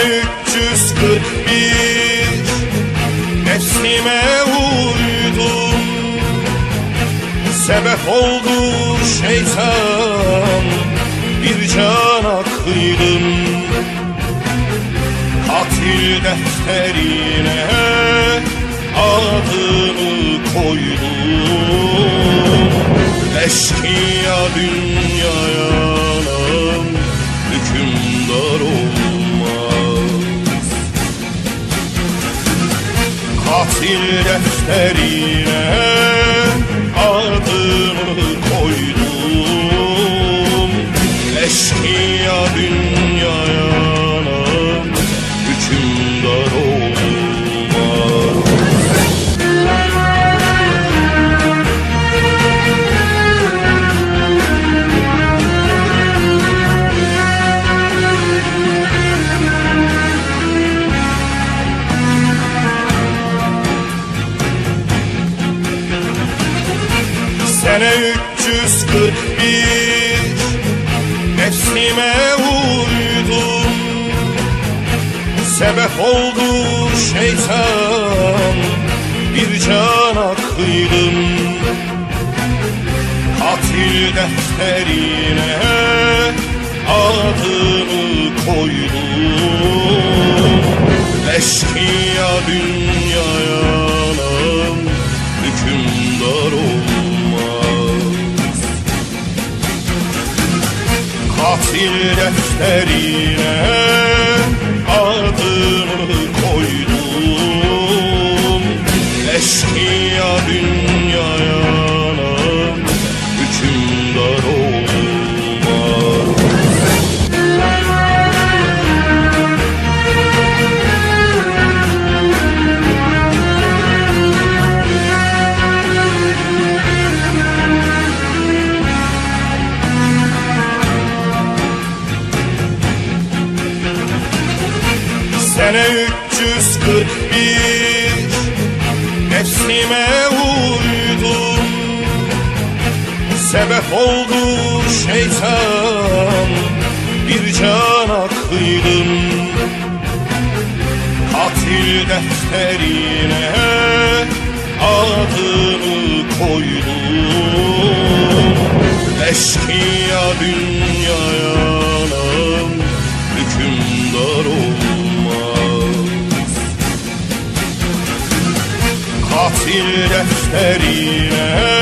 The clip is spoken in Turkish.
Sene 341 Nefsime uydum. Sebep oldu şeytan. Bir cana kıydım Katil defterine Adımı koydum. Eşkıya Katil defterine Sene 341 Nefsime uydum. Sebep oldu şeytan Bir cana kıydım Katil defterine Adımı koydum. Eşkıya dünyaya Hükümdar olmaz Katil defterine adımı koydum. Eşkıya dünyaya Sene 341 Nefsime uydum. Sebep oldu şeytan Bir cana kıydım Katil defterine Adımı koydum. Eşkıya dünyaya Hükümdar olmaz Katil defterine